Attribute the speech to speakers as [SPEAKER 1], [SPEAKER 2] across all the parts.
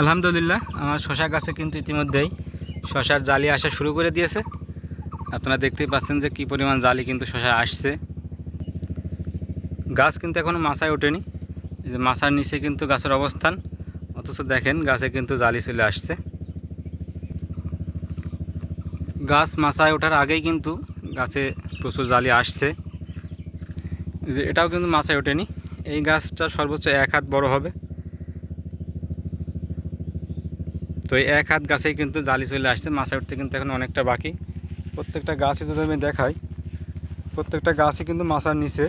[SPEAKER 1] আলহামদুলিল্লাহ, আমার শশা গাছে কিন্তু ইতিমধ্যেই শশার জালি আসা শুরু করে দিয়েছে। আপনারা দেখতেই পাচ্ছেন যে কী পরিমাণ জালি কিন্তু শশা আসছে। গাছ কিন্তু এখনও মাথায় ওঠেনি। যে মাথার নিচে কিন্তু গাছের অবস্থান, অথচ দেখেন গাছে কিন্তু জালি চলে আসছে। গাছ মাথায় ওঠার আগেই কিন্তু গাছে প্রচুর জালি আসছে। যে এটাও কিন্তু মাথায় ওঠেনি। এই গাছটা সর্বোচ্চ এক হাত বড় হবে। তো এই এক হাত গাছেই কিন্তু জালি চলে আসছে মাছে উঠতে কিন্তু এখন অনেকটা বাকি। প্রত্যেকটা গাছে যদি আমি দেখাই প্রত্যেকটা গাছই কিন্তু মাছার নিচে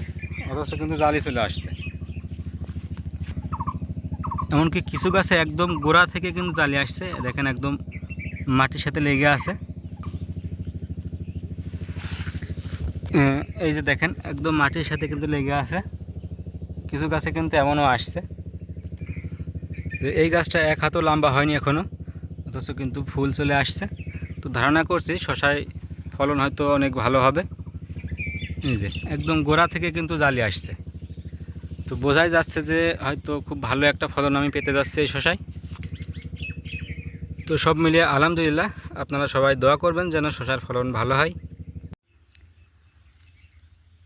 [SPEAKER 1] অথচ কিন্তু জালি চলে আসছে। এমনকি কিছু গাছে একদম গোড়া থেকে কিন্তু জালি আসছে দেখেন একদম মাটির সাথে লেগে আছে। আহ, এই যে দেখেন একদম মাটির সাথে কিন্তু লেগে আছে। কিছু গাছে কিন্তু এমনও আসছে। এই গাছটা এক হাতও লম্বা হয়নি এখনও অথচ কিন্তু ফুল চলে আসছে। তো ধারণা করছি শশায় ফলন হয়তো অনেক ভালো হবে। এই যে, একদম গোড়া থেকে কিন্তু জালি আসছে। তো বোঝাই যাচ্ছে যে হয়তো খুব ভালো একটা ফলন আমি পেতে যাচ্ছি এই শশায়। তো সব মিলিয়ে আলহামদুলিল্লাহ আপনারা সবাই দোয়া করবেন যেন শশার ফলন ভালো হয়।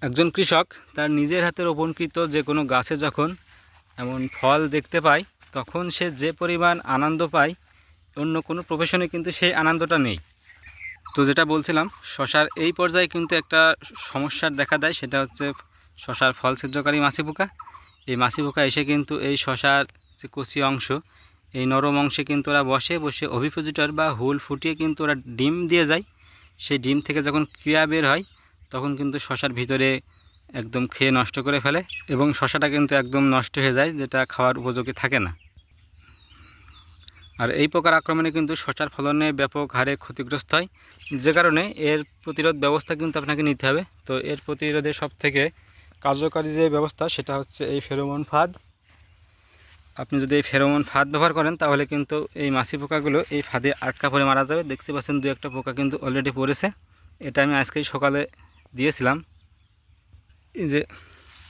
[SPEAKER 1] একজন কৃষক তার নিজের হাতে রোপণকৃত যে কোনো গাছে যখন এমন ফল দেখতে পায়, তখন সে যে পরিমাণ আনন্দ পায় অন্য কোনো প্রফেশনে কিন্তু সেই আনন্দটা নেই। তো যেটা বলছিলাম, শশার এই পর্যায়ে কিন্তু একটা সমস্যার দেখা দেয়, সেটা হচ্ছে শশার ফল ছিদ্রকারী মাছি পোকা। এই মাছি পোকা এসে কিন্তু এই শশার যে কচি অংশ, এই নরম অংশে কিন্তু ওরা বসে বসে অভিপোজিটর বা হুল ফুটিয়ে কিন্তু ওরা ডিম দিয়ে যায়। সেই ডিম থেকে যখন ক্রিয়া বের হয়, তখন কিন্তু শশার ভিতরে একদম খেয়ে নষ্ট করে ফেলে এবং শশাটা কিন্তু একদম নষ্ট হয়ে যায়, যেটা খাওয়ার উপযোগী থাকে না। আর এই পোকার আক্রমণে কিন্তু শশার ফলনে ব্যাপক হারে ক্ষতিগ্রস্ত হয়। যে কারণে এর প্রতিরোধ ব্যবস্থা কিন্তু আপনাকে নিতে হবে। তো এর প্রতিরোধে সব থেকে কার্যকারী যে ব্যবস্থা, সেটা হচ্ছে এই ফেরোমন ফাঁদ। আপনি যদি এই ফেরোমন ফাঁদ ব্যবহার করেন, তাহলে কিন্তু এই মাছি পোকাগুলো এই ফাঁদে আটকা পড়ে মারা যাবে। দেখতে পাচ্ছেন দু একটা পোকা কিন্তু অলরেডি পড়েছে। এটা আমি আজকেই সকালে দিয়েছিলাম। এই যে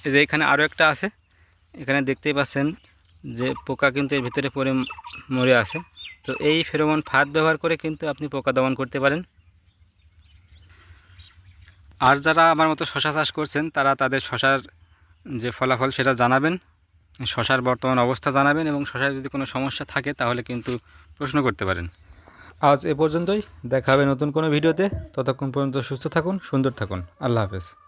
[SPEAKER 1] এই যে এখানে আরও একটা আছে। এখানে দেখতেই পাচ্ছেন যে পোকা কিন্তু এর ভিতরে পড়ে মরে আছে। তো এই ফেরোমন ফাঁদ ব্যবহার করে কিন্তু আপনি পোকা দমন করতে পারেন। আর যারা আমার মতো শশা চাষ করছেন, তারা তাদের শশার যে ফলাফল সেটা জানাবেন। শশার বর্তমান অবস্থা জানাবেন এবং শশার যদি কোনো সমস্যা থাকে, তাহলে কিন্তু প্রশ্ন করতে পারেন। আজ এ পর্যন্তই। দেখা হবে নতুন কোনো ভিডিওতে। ততক্ষণ পর্যন্ত সুস্থ থাকুন, সুন্দর থাকুন। আল্লাহ হাফেজ।